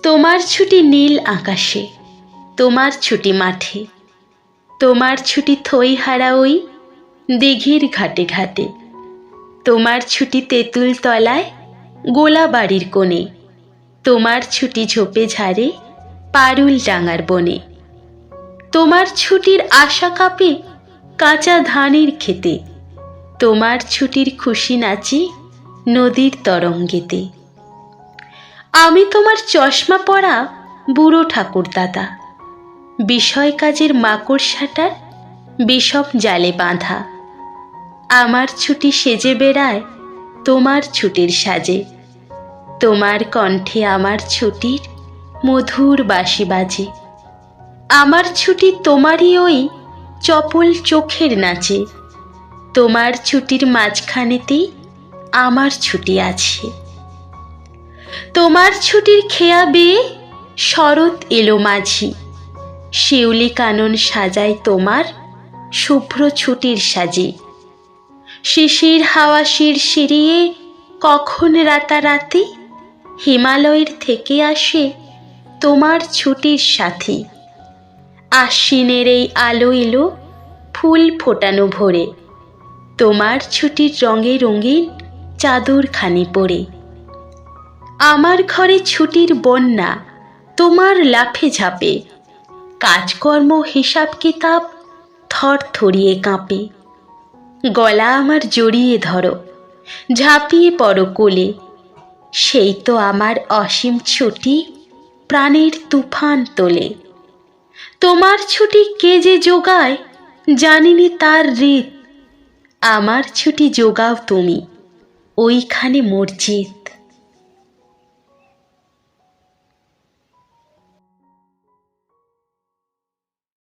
তোমার ছুটি নীল আকাশে, তোমার ছুটি মাঠে, তোমার ছুটি থই হারা ওই দিঘির ঘাটে ঘাটে, তোমার ছুটি তেঁতুল তলায়, গোলা বাড়ির কোণে, তোমার ছুটি ঝোপে ঝাড়ে, পারুল ডাঙার বনে, তোমার ছুটির আশা কাপে কাঁচা ধানের খেতে তোমার ছুটির খুশি নাচি নদীর তরঙ্গেতে। আমি তোমার চশমা পরা বুড়ো ঠাকুর দাদা। বিষয় কাজের মাকড়সাটার বিষম জালে বাঁধা। আমার ছুটি সেজে বেড়ায় তোমার ছুটির সাজে। তোমার কণ্ঠে আমার ছুটির মধুর বাঁশি বাজে। আমার ছুটি তোমারই ওই চপল চোখের নাচে। তোমার ছুটির মাঝখানেতেই আমার ছুটি আছে। তোমার ছুটির খেয়া বেয়ে? শরৎ এলো মাঝি। শিউলি কানন সাজায় তোমার শুভ্র ছুটির সাজে। শিশির হাওয়া শির কখন রাতারাতি? হিমালয়ের থেকে আসে তোমার ছুটির সাথী। আশ্বিনের এই আলো এলো ফুল ফোটানো ভোরে। তোমার ছুটির রঙে রঙিন চাদরখানি পরে। আমার ঘরে ছুটির বন্যা, তোমার লাফে ঝাঁপে। কাজকর্ম, হিসাব কিতাব, থর থরিয়ে কাঁপে। গলা আমার জড়িয়ে ধরো, ঝাঁপিয়ে পড়ো কোলে। সেই তো আমার অসীম ছুটি, প্রাণের তুফান তোলে। তোমার ছুটি কে যে যোগায়, জানিনি তার রীত। আমার ছুটি যোগাও তুমি, ওইখানে মসজিদ।